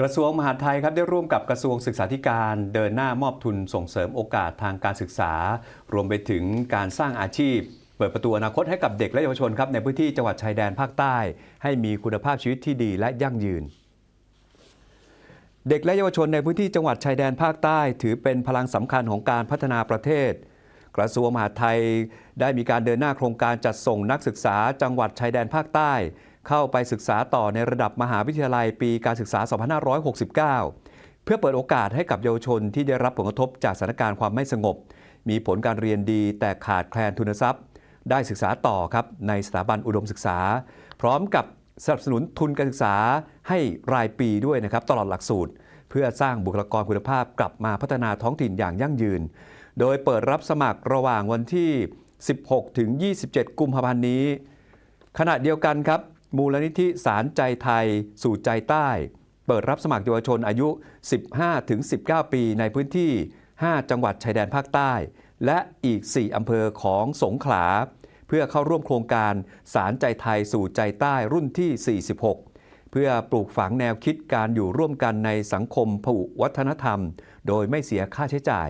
กระทรวงมหาดไทยครับได้ร่วมกับกระทรวงศึกษาธิการเดินหน้ามอบทุนส่งเสริมโอกาสทางการศึกษา รวมไปถึงการสร้างอาชีพ เปิดประตูอนาคตให้กับเด็กและเยาวชนครับในพื้นที่จังหวัดชายแดนภาคใต้ ให้มีคุณภาพชีวิตที่ดีและยั่งยืน เด็กและเยาวชนในพื้นที่จังหวัดชายแดนภาคใต้ ถือเป็นพลังสำคัญของการพัฒนาประเทศ กระทรวงมหาดไทยได้มีการเดินหน้าโครงการจัดส่งนักศึกษาจังหวัดชายแดนภาคใต้ เข้าไปศึกษาต่อในระดับมหาวิทยาลัยปีการศึกษา 2569 เพื่อเปิดโอกาสให้กับเยาวชนที่ได้รับผลกระทบจากสถานการณ์ความไม่สงบ มีผลการเรียนดีแต่ขาดแคลนทุนทรัพย์ ได้ศึกษาต่อครับในสถาบันอุดมศึกษา พร้อมกับสนับสนุนทุนการศึกษาให้รายปีด้วยนะครับตลอดหลักสูตร เพื่อสร้างบุคลากรคุณภาพกลับมาพัฒนาท้องถิ่นอย่างยั่งยืน โดยเปิดรับสมัครระหว่างวันที่ 16 ถึง 27 กุมภาพันธ์นี้ ขณะเดียวกันครับ มูลนิธิสารใจไทย สู่ใจใต้ เปิดรับสมัครเยาวชนอายุ 15ถึง19 ปีในพื้นที่ 5 จังหวัดชายแดนภาคใต้ และอีก 4 อำเภอของสงขลา เพื่อเข้าร่วมโครงการสารใจไทยสู่ใจใต้รุ่นที่ 46เพื่อปลูกฝังแนวคิดการอยู่ร่วมกันในสังคมผุวัฒนธรรม โดยไม่เสียค่าใช้จ่าย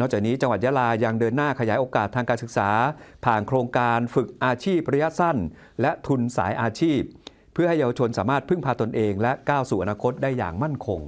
นอกจากนี้จังหวัดยะลายังเดินหน้าขยายโอกาสทางการศึกษา ผ่านโครงการฝึกอาชีพระยะสั้น และทุนสายอาชีพ เพื่อให้เยาวชนสามารถพึ่งพาตนเอง และก้าวสู่อนาคตได้อย่างมั่นคง